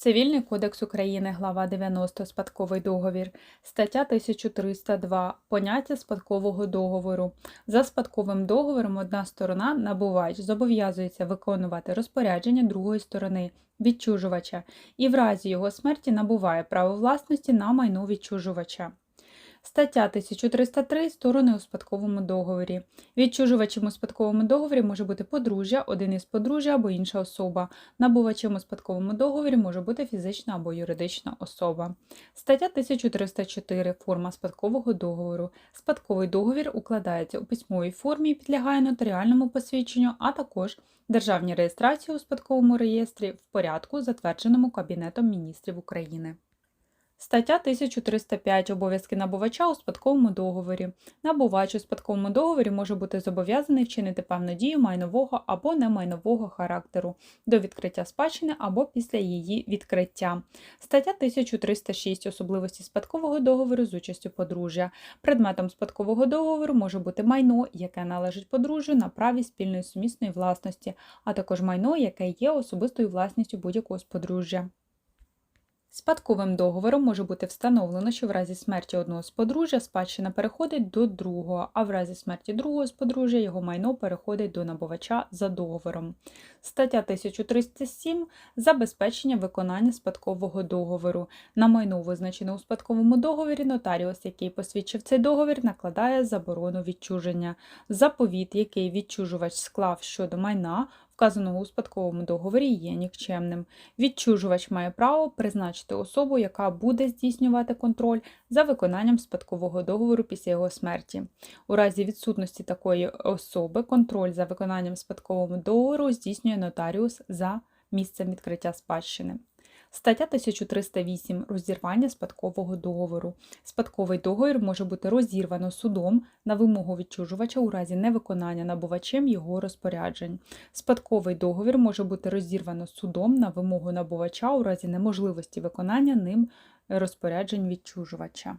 Цивільний кодекс України, глава 90, спадковий договір, стаття 1302, поняття спадкового договору. За спадковим договором одна сторона, набувач, зобов'язується виконувати розпорядження другої сторони, відчужувача, і в разі його смерті набуває право власності на майно відчужувача. Стаття 1303. Сторони у спадковому договорі. Відчужувачем у спадковому договорі може бути подружжя, один із подружжя або інша особа. Набувачем у спадковому договорі може бути фізична або юридична особа. Стаття 1304. Форма спадкового договору. Спадковий договір укладається у письмовій формі і підлягає нотаріальному посвідченню, а також державній реєстрації у спадковому реєстрі в порядку, затвердженому Кабінетом міністрів України. Стаття 1305. Обов'язки набувача у спадковому договорі. Набувач у спадковому договорі може бути зобов'язаний вчинити певну дію майнового або немайнового характеру до відкриття спадщини або після її відкриття. Стаття 1306. Особливості спадкового договору з участю подружжя. Предметом спадкового договору може бути майно, яке належить подружжю на праві спільної сумісної власності, а також майно, яке є особистою власністю будь-якого з подружжя. Спадковим договором може бути встановлено, що в разі смерті одного з подружжя спадщина переходить до другого, а в разі смерті другого з подружжя його майно переходить до набувача за договором. Стаття 1307. Забезпечення виконання спадкового договору. На майно, визначене у спадковому договорі, нотаріус, який посвідчив цей договір, накладає заборону відчуження. Заповіт, який відчужувач склав щодо майна, вказаного у спадковому договорі є нікчемним. Відчужувач має право призначити особу, яка буде здійснювати контроль за виконанням спадкового договору після його смерті. У разі відсутності такої особи контроль за виконанням спадкового договору здійснює нотаріус за місцем відкриття спадщини. Стаття 1308. Розірвання спадкового договору. Спадковий договір може бути розірвано судом на вимогу відчужувача у разі невиконання набувачем його розпоряджень. Спадковий договір може бути розірвано судом на вимогу набувача у разі неможливості виконання ним розпоряджень відчужувача.